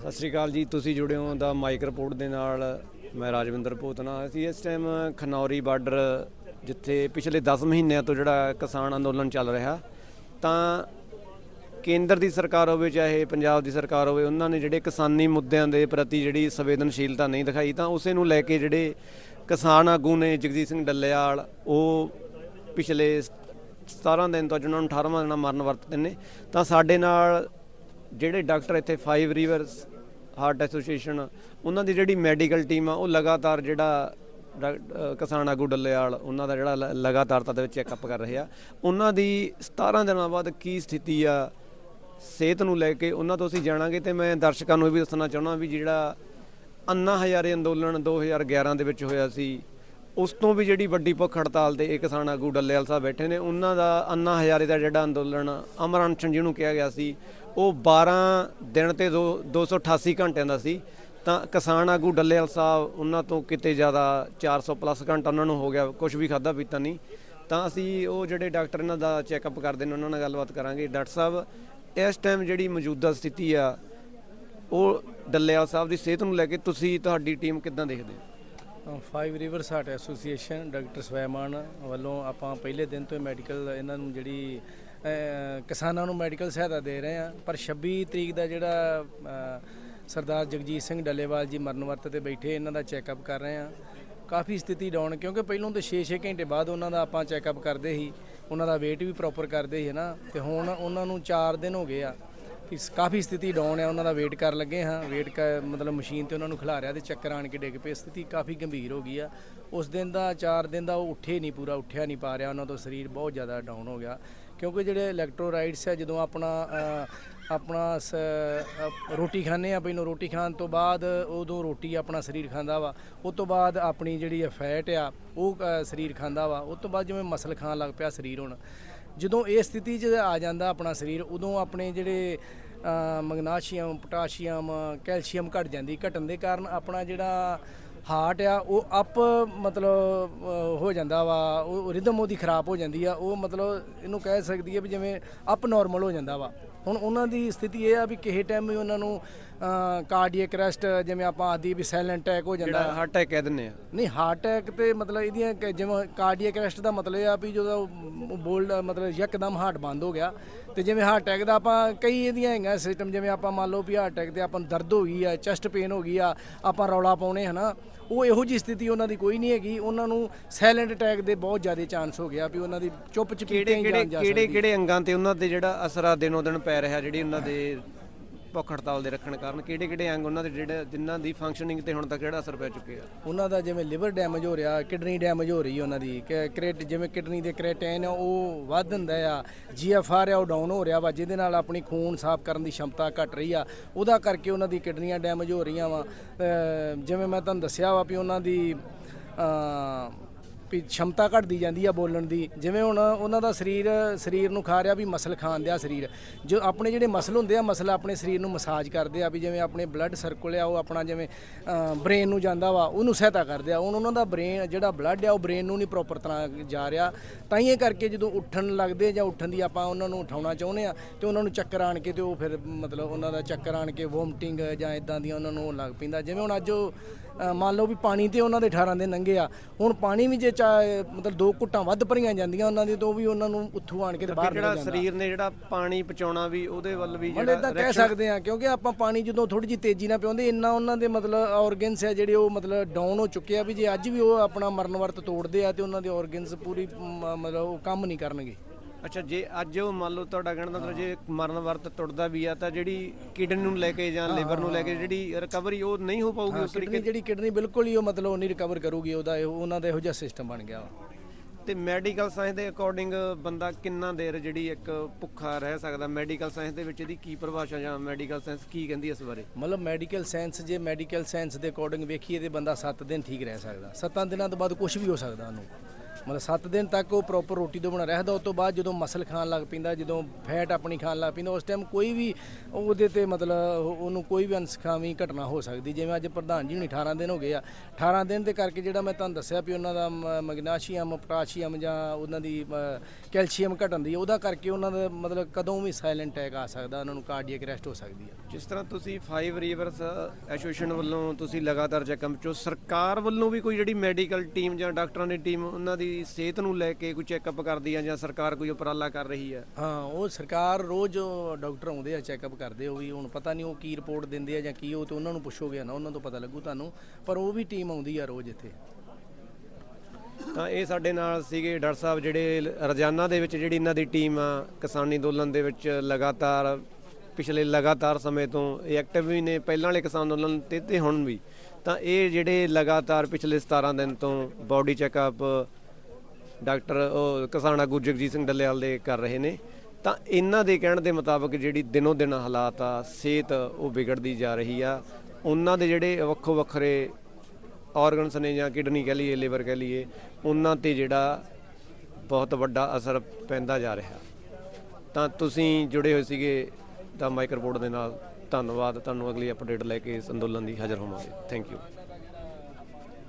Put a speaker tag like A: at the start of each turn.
A: ਸਤਿ ਸ਼੍ਰੀ ਅਕਾਲ ਜੀ, ਤੁਸੀਂ ਜੁੜੇ ਹੋ ਦਾ ਮਾਈਕ ਰਿਪੋਰਟ ਦੇ ਨਾਲ। ਮੈਂ ਰਾਜਵਿੰਦਰ ਭੂਤਨਾ। ਅਸੀਂ ਇਸ ਟਾਈਮ ਖਨੌਰੀ ਬਾਰਡਰ ਜਿੱਥੇ ਪਿਛਲੇ 10 ਮਹੀਨਿਆਂ ਤੋਂ ਜਿਹੜਾ ਕਿਸਾਨ ਅੰਦੋਲਨ ਚੱਲ ਰਿਹਾ, ਤਾਂ ਕੇਂਦਰ ਦੀ ਸਰਕਾਰ ਹੋਵੇ, ਚਾਹੇ ਪੰਜਾਬ ਦੀ ਸਰਕਾਰ ਹੋਵੇ, ਉਹਨਾਂ ਨੇ ਜਿਹੜੇ ਕਿਸਾਨੀ ਮੁੱਦਿਆਂ ਦੇ ਪ੍ਰਤੀ ਜਿਹੜੀ ਸੰਵੇਦਨਸ਼ੀਲਤਾ ਨਹੀਂ ਦਿਖਾਈ, ਤਾਂ ਉਸੇ ਨੂੰ ਲੈ ਕੇ ਜਿਹੜੇ ਕਿਸਾਨ ਆਗੂ ਨੇ ਜਗਜੀਤ ਸਿੰਘ ਡੱਲੇਵਾਲ ਉਹ ਪਿਛਲੇ 17 ਦਿਨ ਤੋਂ ਜਿਹਨਾਂ ਨੂੰ 18ਵਾਂ ਦਿਨ ਮਰਨ ਵਰਤਦੇ ਨੇ। ਤਾਂ ਸਾਡੇ ਨਾਲ ਜਿਹੜੇ ਡਾਕਟਰ ਇੱਥੇ ਫਾਈਵ ਰਿਵਰਸ ਹਾਰਟ ਐਸੋਸੀਏਸ਼ਨ, ਉਹਨਾਂ ਦੀ ਜਿਹੜੀ ਮੈਡੀਕਲ ਟੀਮ ਆ, ਉਹ ਲਗਾਤਾਰ ਜਿਹੜਾ ਡਾ- ਕਿਸਾਨ ਆਗੂ ਡੱਲੇਵਾਲ, ਉਹਨਾਂ ਦਾ ਜਿਹੜਾ ਲ- ਲਗਾਤਾਰ ਤਾਂ ਦੇ ਵਿੱਚ ਚੈੱਕਅਪ ਕਰ ਰਹੇ ਆ। ਉਹਨਾਂ ਦੀ 17 ਦਿਨਾਂ ਬਾਅਦ ਕੀ ਸਥਿਤੀ ਆ, ਸਿਹਤ ਨੂੰ ਲੈ ਕੇ ਉਹਨਾਂ ਤੋਂ ਅਸੀਂ ਜਾਣਾਂਗੇ ਤੇ ਮੈਂ ਦਰਸ਼ਕਾਂ ਨੂੰ ਇਹ ਵੀ ਦੱਸਣਾ ਚਾਹੁੰਦਾ ਵੀ ਜਿਹੜਾ ਅੰਨਾ ਹਜ਼ਾਰੇ ਅੰਦੋਲਨ 2011 ਦੇ ਵਿੱਚ ਹੋਇਆ ਸੀ ਉਸ ਤੋਂ ਵੀ ਜਿਹੜੀ ਵੱਡੀ ਭੁੱਖ ਹੜਤਾਲ ਤੇ ਇਹ ਕਿਸਾਨ ਆਗੂ ਡੱਲੇਵਾਲ ਸਾਹਿਬ ਬੈਠੇ ਨੇ, ਉਹਨਾਂ ਦਾ ਅੰਨਾ ਹਜ਼ਾਰੇ ਦਾ ਜਿਹੜਾ ਅੰਦੋਲਨ ਅਮਰ ਅਨਸ਼ਨ ਜਿਹਨੂੰ ਕਿਹਾ ਗਿਆ ਸੀ, ਉਹ 12 ਦਿਨ ਤੇ ਦੋ- 288 ਘੰਟਿਆਂ ਦਾ ਸੀ। ਤਾਂ ਕਿਸਾਨ ਆਗੂ ਡੱਲੇਵਾਲ ਸਾਹਿਬ, ਉਹਨਾਂ ਤੋਂ ਕਿਤੇ ਜ਼ਿਆਦਾ 400 ਪਲੱਸ ਘੰਟਾ ਉਹਨਾਂ ਨੂੰ ਹੋ ਗਿਆ ਕੁਝ ਵੀ ਖਾਦਾ ਪੀਤਾ ਨਹੀਂ। ਤਾਂ ਅਸੀਂ ਉਹ ਜਿਹੜੇ ਡਾਕਟਰ ਇਹਨਾਂ ਦਾ ਚੈੱਕਅਪ ਕਰਦੇ ਨੇ, ਉਹਨਾਂ ਨਾਲ ਗੱਲਬਾਤ ਕਰਾਂਗੇ। ਡਾਕਟਰ ਸਾਹਿਬ, ਇਸ ਟਾਈਮ ਜਿਹੜੀ ਮੌਜੂਦਾ ਸਥਿਤੀ ਆ, ਉਹ ਡੱਲੇਵਾਲ ਸਾਹਿਬ ਦੀ ਸਿਹਤ ਨੂੰ ਲੈ ਕੇ ਤੁਸੀਂ, ਤੁਹਾਡੀ ਟੀਮ ਕਿੱਦਾਂ ਦੇਖਦੇ ਹੋ?
B: Five rivers heart association doctor Swaiman ਵੱਲੋਂ ਆਪਾਂ ਪਹਿਲੇ ਦਿਨ ਤੋਂ ਮੈਡੀਕਲ ਇਹਨਾਂ ਨੂੰ ਜਿਹੜੀ ਕਿਸਾਨਾਂ ਨੂੰ ਮੈਡੀਕਲ ਸਹਾਇਤਾ ਦੇ ਰਹੇ ਹਾਂ। ਪਰ 26 ਤਰੀਕ ਦਾ ਜਿਹੜਾ ਸਰਦਾਰ ਜਗਜੀਤ ਸਿੰਘ ਡੱਲੇਵਾਲ ਜੀ ਮਰਨ ਵਰਤ ਤੇ ਬੈਠੇ, ਇਹਨਾਂ ਦਾ ਚੈੱਕਅਪ ਕਰ ਰਹੇ ਹਾਂ। ਕਾਫੀ ਸਥਿਤੀ ਡਾਊਨ, ਕਿਉਂਕਿ ਪਹਿਲਾਂ ਤਾਂ 6-6 ਘੰਟੇ ਬਾਅਦ ਉਹਨਾਂ ਦਾ ਆਪਾਂ ਚੈੱਕਅਪ ਕਰਦੇ ਸੀ। ਉਹਨਾਂ ਦਾ weight ਵੀ ਪ੍ਰੋਪਰ ਕਰਦੇ ਸੀ ਨਾ। ਤੇ ਹੁਣ ਉਹਨਾਂ ਨੂੰ 4 ਦਿਨ ਹੋ ਗਏ ਆ। ਕਿ ਕਾਫੀ ਸਥਿਤੀ ਡਾਊਨ ਹੈ, ਉਹਨਾਂ ਦਾ ਵੇਟ ਕਰ ਲੱਗੇ ਹਾਂ। ਵੇਟ ਮਤਲਬ ਮਸ਼ੀਨ ਤੇ ਉਹਨਾਂ ਨੂੰ ਖਿਲਾਰਿਆ ਤੇ ਚੱਕਰ ਆਣ ਕੇ ਡਿੱਗ ਪਏ। ਸਥਿਤੀ ਕਾਫੀ ਗੰਭੀਰ ਹੋ ਗਈ ਆ। ਉਸ ਦਿਨ ਦਾ 4 ਦਿਨ ਦਾ ਉਹ ਉੱਠੇ ਨਹੀਂ ਪੂਰਾ, ਉੱਠਿਆ ਨਹੀਂ ਪਾ ਰਿਹਾ। ਉਹਨਾਂ ਤੋਂ ਸਰੀਰ ਬਹੁਤ ਜ਼ਿਆਦਾ ਡਾਊਨ ਹੋ ਗਿਆ। ਕਿਉਂਕਿ ਜਿਹੜੇ ਇਲੈਕਟ੍ਰੋਲਾਈਟਸ ਆ, ਜਦੋਂ ਆਪਣਾ ਆਪਣਾ ਸ- ਰੋਟੀ ਖਾਂਦੇ ਆ ਪਹਿਲਾਂ ਰੋਟੀ ਖਾਣ ਤੋਂ ਬਾਅਦ ਉਦੋਂ ਰੋਟੀ ਆਪਣਾ ਸਰੀਰ ਖਾਂਦਾ ਵਾ। ਉਸ ਤੋਂ ਬਾਅਦ ਆਪਣੀ ਜਿਹੜੀ ਫੈਟ ਆ, ਉਹ ਸਰੀਰ ਖਾਂਦਾ ਵਾ। ਉਸ ਤੋਂ ਬਾਅਦ ਜਿਵੇਂ ਮਸਲ ਖਾਣ ਲੱਗ ਪਿਆ ਸਰੀਰ ਹੁਣ। ਜਦੋਂ ਇਹ ਸਥਿਤੀ 'ਚ ਆ ਜਾਂਦਾ ਆਪਣਾ ਸਰੀਰ, ਉਦੋਂ ਆਪਣੇ ਜਿਹੜੇ ਮੈਗਨੀਸ਼ੀਅਮ, ਪੋਟਾਸ਼ੀਅਮ, ਕੈਲਸ਼ੀਅਮ ਘਟ ਜਾਂਦੀ, ਘਟਣ ਦੇ ਕਾਰਨ ਆਪਣਾ ਜਿਹੜਾ ਹਾਰਟ ਆ, ਉਹ ਅਪ ਮਤਲਬ ਹੋ ਜਾਂਦਾ ਵਾ, ਉਹ ਰਿਦਮ ਉਹਦੀ ਖਰਾਬ ਹੋ ਜਾਂਦੀ ਆ, ਉਹ ਮਤਲਬ ਇਹਨੂੰ ਕਹਿ ਸਕਦੀ ਹੈ ਵੀ ਜਿਵੇਂ ਅਪ ਨਾਰਮਲ ਹੋ ਜਾਂਦਾ ਵਾ। ਹੁਣ ਉਹਨਾਂ ਦੀ ਸਥਿਤੀ ਇਹ ਆ ਵੀ ਕਿਸੇ ਟਾਈਮ ਵੀ ਉਹਨਾਂ ਨੂੰ ਕਾਰਡੀਅਕ ਅਰੈਸਟ ਜਿਵੇਂ ਆਪਾਂ ਆਦੀ ਵੀ ਸਾਇਲੈਂਟ ਅਟੈਕ ਹੋ ਜਾਂਦਾ।
A: ਜਿਹੜਾ ਹਾਰਟ ਅਟੈਕ ਕਹਿ ਦਿੰਦੇ ਆ।
B: ਨਹੀਂ ਹਾਰਟ ਅਟੈਕ ਤੇ ਮਤਲਬ ਇਹਦੀਆਂ ਕ- ਜਿਵੇਂ ਕਾਰਡੀਅਕ ਅਰੈਸਟ ਦਾ ਮਤਲਬ ਇਹ ਆ ਵੀ ਜਦੋਂ ਬੋਲਡ ਮਤਲਬ ਯਕਦਮ ਹਾਰਟ ਬੰਦ ਹੋ ਗਿਆ। ਤੇ ਜਿਵੇਂ ਹਾਰਟ ਅਟੈਕ ਦਾ ਆਪਾਂ ਕਈ ਇਹਦੀਆਂ ਹੈਗੀਆਂ ਸਿਸਟਮ ਜਿਵੇਂ ਆਪਾਂ ਮੰਨ ਲਓ ਵੀ ਹਾਰਟ ਅਟੈਕ ਤੇ ਆਪਾਂ ਨੂੰ ਦਰਦ ਹੋ ਗਈ ਆ ਚੈਸਟ ਪੇਨ ਹੋ ਗਈ ਆ ਆਪਾਂ ਰੌਲਾ ਪਾਉਣੇ ਹਨਾ ਉਹ ਇਹੋ ਜੀ ਸਥਿਤੀ ਉਹਨਾਂ ਦੀ ਕੋਈ ਨਹੀਂ ਹੈਗੀ। ਉਹਨਾਂ ਨੂੰ ਸਾਇਲੈਂਟ ਅਟੈਕ ਦੇ ਬਹੁਤ ਜ਼ਿਆਦਾ ਚਾਂਸ ਹੋ ਗਿਆ ਵੀ ਉਹਨਾਂ ਦੀ ਚੁੱਪ ਚਪੀਤੇ
A: ਕਿਹੜੇ
B: ਹੀ
A: ਕਿਹੜੇ
B: ਜਾਨ ਜਾ
A: ਕਿਹੜੇ
B: ਸਕਦੀ
A: ਕਿਹੜੇ ਅੰਗਾਂ ਤੇ ਉਹਨਾਂ ਦੇ ਜਿਹੜਾ ਅਸਰ ਆ ਦਿਨੋਂ ਦਿਨ ਪੈ ਰਿਹਾ ਜਿਹੜੀ ਉਹਨਾਂ ਦੇ ਭੁੱਖ ਹੜਤਾਲ ਦੇ ਰੱਖਣ ਕਾਰਨ ਕਿਹੜੇ ਕਿਹੜੇ ਅੰਗ ਉਹਨਾਂ ਦੇ ਜਿਹੜੇ ਜਿਨ੍ਹਾਂ ਦੀ ਫੰਕਸ਼ਨਿੰਗ ਤੇ ਹੁਣ ਤੱਕ ਕਿਹੜਾ ਅਸਰ ਪੈ ਚੁੱਕਿਆ?
B: ਉਹਨਾਂ ਦਾ ਜਿਵੇਂ ਲਿਵਰ ਡੈਮੇਜ ਹੋ ਰਿਹਾ ਕਿਡਨੀ ਡੈਮੇਜ ਹੋ ਰਹੀ ਉਹਨਾਂ ਦੀ। ਕਿ ਕ੍ਰੇਟ ਜਿਵੇਂ ਕਿਡਨੀ ਦੇ ਕ੍ਰੇਟਿਨ ਆ ਉਹ ਵੱਧ ਹੁੰਦਾ ਆ। ਜੀਐਫਆਰ ਆ, ਉਹ ਡਾਊਨ ਹੋ ਰਿਹਾ ਵਾ, ਜਿਹਦੇ ਨਾਲ ਆਪਣੀ ਖੂਨ ਸਾਫ਼ ਕਰਨ ਦੀ ਸ਼ਮਤਾ ਘਟ ਰਹੀ ਆ। ਉਹਦਾ ਕਰਕੇ ਉਹਨਾਂ ਦੀ ਕਿਡਨੀਆਂ ਡੈਮੇਜ ਹੋ ਰਹੀਆਂ ਵਾ। ਜਿਵੇਂ ਮੈਂ ਤੁਹਾਨੂੰ ਦੱਸਿਆ ਵਾ ਵੀ ਉਹਨਾਂ ਦੀ ਸ਼ਮਤਾ ਘਟਦੀ ਜਾਂਦੀ ਆ ਬੋਲਣ ਦੀ। ਜਿਵੇਂ ਹੁਣ ਉਹਨਾਂ ਦਾ ਸਰੀਰ ਸਰੀਰ ਨੂੰ ਖਾ ਰਿਹਾ ਵੀ ਮਸਲ ਖਾਣ ਦਿਆ ਸਰੀਰ। ਜੋ ਆਪਣੇ ਜਿਹੜੇ ਮਸਲ ਹੁੰਦੇ ਆ, ਮਸਲ ਆਪਣੇ ਸਰੀਰ ਨੂੰ ਮਸਾਜ ਕਰਦੇ ਆ ਵੀ ਜਿਵੇਂ ਆਪਣੇ ਬਲੱਡ ਸਰਕੂਲ ਆ, ਉਹ ਆਪਣਾ ਜਿਵੇਂ ਬ੍ਰੇਨ ਨੂੰ ਜਾਂਦਾ ਵਾ, ਉਹਨੂੰ ਸਹਾਇਤਾ ਕਰਦੇ ਆ। ਹੁਣ ਉਹਨਾਂ ਦਾ ਬ੍ਰੇਨ ਜਿਹੜਾ ਬਲੱਡ ਆ, ਉਹ ਬ੍ਰੇਨ ਨੂੰ ਨਹੀਂ ਪ੍ਰੋਪਰ ਤਰ੍ਹਾਂ ਜਾ ਰਿਹਾ। ਤਾਂ ਹੀ ਇਹ ਕਰਕੇ ਜਦੋਂ ਉੱਠਣ ਲੱਗਦੇ ਜਾਂ ਉੱਠਣ ਦੀ ਆਪਾਂ ਉਹਨਾਂ ਨੂੰ ਉਠਾਉਣਾ ਚਾਹੁੰਦੇ ਆ, ਤੇ ਉਹਨਾਂ ਨੂੰ ਚੱਕਰ ਆਣ ਕੇ ਤੇ ਉਹ ਫਿਰ ਮਤਲਬ ਉਹਨਾਂ ਦਾ ਚੱਕਰ ਆਣ ਕੇ ਵੋਮਟਿੰਗ ਜਾਂ ਇਦਾਂ ਦੀਆਂ ਉਹਨਾਂ ਨੂੰ ਲੱਗ ਪੈਂਦਾ। ਜਿਵੇਂ ਹੁਣ ਅੱਜ ਉਹ ਮੰਨ ਲਓ ਵੀ ਪਾਣੀ ਤੇ ਉਹਨਾਂ ਦੇ 18 ਦਿਨ ਲੰਘੇ ਆ ਹੁਣ ਪਾਣੀ ਵੀ ਜੇ ਚਾ- ਮਤਲਬ ਦੋ ਘੁੱਟਾਂ ਵੱਧ ਭਰੀਆਂ ਜਾਂਦੀਆਂ ਉਹਨਾਂ ਦੀ ਤੋਂ ਵੀ ਉਹਨਾਂ ਨੂੰ ਉੱਥੋਂ ਆਣ ਕੇ ਤੇ ਬਾਹਰ
A: ਜਿਹੜਾ ਸਰੀਰ ਨੇ ਜਿਹੜਾ ਪਾਣੀ ਪਹੁੰਚਾਉਣਾ ਵੀ ਉਹਦੇ ਵੱਲ ਵੀ ਜਿਹੜਾ
B: ਇਦਾਂ ਕਹਿ ਸਕਦੇ ਆ ਕਿਉਂਕਿ ਆਪਾਂ ਪਾਣੀ ਜਦੋਂ ਥੋੜੀ ਜਿਹੀ ਤੇਜ਼ੀ ਨਾਲ ਪਿਉਂਦੇ ਇੰਨਾ ਉਹਨਾਂ ਦੇ ਮਤਲਬ ਆਰਗਨਸ ਆ ਜਿਹੜੇ ਉਹ ਮਤਲਬ ਡਾਊਨ ਹੋ ਚੁੱਕੇ ਆ ਵੀ ਜੇ ਅੱਜ ਵੀ ਉਹ ਆਪਣਾ ਮਰਨ ਵਰਤ ਤੋੜਦੇ ਆ ਤੇ ਉਹਨਾਂ ਦੇ ਆਰਗਨਸ ਪੂਰੀ ਮਤਲਬ ਉਹ ਕੰਮ ਨਹੀਂ ਕਰਨਗੇ।
A: ਅੱਛਾ ਜੇ ਅੱਜ ਉਹ ਮੰਨ ਲਓ ਤੁਹਾਡਾ ਕਹਿਣ ਦਾ ਮਤਲਬ ਜੇ ਮਰਨ ਵਰਤ ਟੁੱਟਦਾ ਵੀ ਆ ਤਾਂ ਜਿਹੜੀ ਕਿਡਨੀ ਨੂੰ ਲੈ ਕੇ ਜਾਂ ਲਿਵਰ ਨੂੰ ਲੈ ਕੇ ਜਿਹੜੀ ਰਿਕਵਰੀ ਉਹ ਨਹੀਂ ਹੋ ਪਾਊਗੀ ਉਸ ਤਰੀਕੇ
B: ਜਿਹੜੀ ਕਿਡਨੀ ਬਿਲਕੁਲ ਹੀ ਉਹ ਮਤਲਬ ਨਹੀਂ ਰਿਕਵਰ ਕਰੂਗੀ ਉਹਦਾ ਇਹੋ- ਉਹਨਾਂ ਦਾ ਇਹੋ ਜਿਹਾ ਸਿਸਟਮ ਬਣ ਗਿਆ।
A: ਤੇ ਮੈਡੀਕਲ ਸਾਇੰਸ ਦੇ ਅਕੋਰਡਿੰਗ ਬੰਦਾ ਕਿੰਨਾ ਦੇਰ ਜਿਹੜੀ ਇੱਕ ਭੁੱਖਾ ਰਹਿ ਸਕਦਾ? ਮੈਡੀਕਲ ਸਾਇੰਸ ਦੇ ਵਿੱਚ ਇਹਦੀ ਕੀ ਪਰਿਭਾਸ਼ਾ ਜਾਂ ਮੈਡੀਕਲ ਸਾਇੰਸ ਕੀ ਕਹਿੰਦੀ ਇਸ ਬਾਰੇ?
B: ਮਤਲਬ ਮੈਡੀਕਲ ਸਾਇੰਸ ਜੇ ਮੈਡੀਕਲ ਸਾਇੰਸ ਦੇ ਅਕੋਰਡਿੰਗ ਵੇਖੀਏ ਤੇ ਬੰਦਾ 7 ਦਿਨ ਠੀਕ ਰਹਿ ਸਕਦਾ। 7 ਦਿਨਾਂ ਤੋਂ ਬਾਅਦ ਕੁਝ ਵੀ ਹੋ ਸਕਦਾ ਉਹਨੂੰ। ਮਤਲਬ 7 ਦਿਨ ਤੱਕ ਉਹ ਪ੍ਰੋਪਰ ਰੋਟੀ ਤੋਂ ਬਣਾ ਰਹਿਦਾ ਉਸ ਤੋਂ ਬਾਅਦ ਜਦੋਂ ਮਸਲ ਖਾਣ ਲੱਗ ਪੈਂਦਾ, ਜਦੋਂ ਫੈਟ ਆਪਣੀ ਖਾਣ ਲੱਗ ਪੈਂਦਾ, ਉਸ ਟਾਈਮ ਕੋਈ ਵੀ ਉਹਦੇ ਤੇ ਮਤਲਬ ਉਹਨੂੰ ਕੋਈ ਵੀ ਅਨਸਖਾਵੀ ਘਟਨਾ ਹੋ ਸਕਦੀ, ਜਿਵੇਂ ਅੱਜ ਪ੍ਰਧਾਨ ਜੀ ਨੂੰ 18 ਦਿਨ ਹੋ ਗਏ ਆ। 18 ਦਿਨ ਦੇ ਕਰਕੇ ਜਿਹੜਾ ਮੈਂ ਤੁਹਾਨੂੰ ਦੱਸਿਆ ਵੀ ਉਹਨਾਂ ਦਾ ਮ- ਮੈਗਨੀਸ਼ੀਅਮ, ਪੋਟਾਸ਼ੀਅਮ ਜਾਂ ਉਹਨਾਂ ਦੀ ਕੈਲਸ਼ੀਅਮ ਘਟਣ ਦੀ, ਉਹਦਾ ਕਰਕੇ ਉਹਨਾਂ ਦਾ ਮਤਲਬ ਕਦੋਂ ਵੀ ਸਾਇਲੈਂਟ ਅਟੈਕ ਆ ਸਕਦਾ, ਉਹਨਾਂ ਨੂੰ ਕਾਰਡੀਅਕ ਅਰੈਸਟ ਹੋ ਸਕਦੀ ਹੈ
A: ਜਿਸ ਤਰ੍ਹਾਂ ਤੁਸੀਂ 5 ਰੀਵਰਸ ਐਸੋਸੀਏਸ਼ਨ ਵੱਲੋਂ ਤੁਸੀਂ ਲਗਾਤਾਰ ਚੈੱਕਅਪ ਚੋ ਸਰਕਾਰ ਵੱਲੋਂ ਵੀ ਕੋਈ ਜਿਹੜੀ ਮੈਡੀਕਲ ਟੀਮ ਜਾਂ ਡਾਕਟਰਾਂ ਦੀ ਟੀਮ ਉਹਨਾਂ ਦੀ ਸਿਹਤ ਨੂੰ ਲੈ ਕੇ ਕੋਈ ਚੈੱਕਅਪ ਕਰਦੀ ਹੈ ਜਾਂ ਸਰਕਾਰ ਕੋਈ ਉਪਰਾਲਾ ਕਰ ਰਹੀ ਹੈ
B: ਹਾਂ ਉਹ ਸਰਕਾਰ ਰੋਜ਼ ਡਾਕਟਰ ਆਉਂਦੇ ਆ ਚੈੱਕਅਪ ਕਰਦੇ ਉਹ ਵੀ ਹੁਣ ਪਤਾ ਨਹੀਂ ਉਹ ਕੀ ਰਿਪੋਰਟ ਦਿੰਦੇ ਆ ਜਾਂ ਕੀ ਉਹ ਤੇ ਉਹਨਾਂ ਨੂੰ ਪੁੱਛੋਗੇ ਨਾ ਉਹਨਾਂ ਤੋਂ ਪਤਾ ਲੱਗੂ ਤੁਹਾਨੂੰ ਪਰ ਉਹ ਵੀ ਟੀਮ ਆਉਂਦੀ ਆ ਰੋਜ਼ ਇੱਥੇ।
A: ਤਾਂ ਇਹ ਸਾਡੇ ਨਾਲ ਸੀਗੇ ਡਾਕਟਰ ਸਾਹਿਬ ਜਿਹੜੇ ਰੋਜ਼ਾਨਾ ਦੇ ਵਿੱਚ ਜਿਹੜੀ ਇਹਨਾਂ ਦੀ ਟੀਮ ਆ ਕਿਸਾਨੀ ਅੰਦੋਲਨ ਦੇ ਵਿੱਚ ਲਗਾਤਾਰ ਪਿਛਲੇ ਲਗਾਤਾਰ ਸਮੇਂ ਤੋਂ ਇਹ ਐਕਟਿਵ ਵੀ ਨੇ ਪਹਿਲਾਂ ਵਾਲੇ ਕਿਸਾਨ ਅੰਦੋਲਨ ਤੇ ਤੇ ਹੁਣ ਵੀ। ਤਾਂ ਇਹ ਜਿਹੜੇ ਲਗਾਤਾਰ ਪਿਛਲੇ 17 ਦਿਨ ਤੋਂ ਬਾਡੀ ਚੈੱਕਅਪ ਡਾਕਟਰ, ਉਹ ਕਿਸਾਨ ਆਗੂ ਜਗਜੀਤ ਸਿੰਘ ਡੱਲੇਵਾਲ ਦੇ ਕਰ ਰਹੇ ਨੇ। ਤਾਂ ਇਹਨਾਂ ਦੇ ਕਹਿਣ ਦੇ ਮੁਤਾਬਕ ਜਿਹੜੀ ਦਿਨੋ ਦਿਨ ਹਾਲਾਤ ਆ, ਸਿਹਤ ਉਹ ਵਿਗੜਦੀ ਜਾ ਰਹੀ ਆ। ਉਹਨਾਂ ਦੇ ਜਿਹੜੇ ਵੱਖੋ ਵੱਖਰੇ ਆਰਗਨਸ ਨੇ ਜਾਂ ਕਿਡਨੀ ਕਹ ਲਈਏ ਲਿਵਰ ਕਹ ਲਈਏ, ਉਹਨਾਂ ਤੇ ਜਿਹੜਾ ਬਹੁਤ ਵੱਡਾ ਅਸਰ ਪੈਂਦਾ ਜਾ ਰਿਹਾ। ਤਾਂ ਤੁਸੀਂ ਜੁੜੇ ਹੋਏ ਸੀਗੇ ਤਾਂ ਮਾਈਕਰੋਪੋਰਟ ਦੇ ਨਾਲ। ਧੰਨਵਾਦ। ਤੁਹਾਨੂੰ ਅਗਲੀ ਅਪਡੇਟ ਲੈ ਕੇ ਇਸ ਅੰਦੋਲਨ ਦੀ ਹਾਜ਼ਰ ਹੋਵਾਂਗੇ। Thank you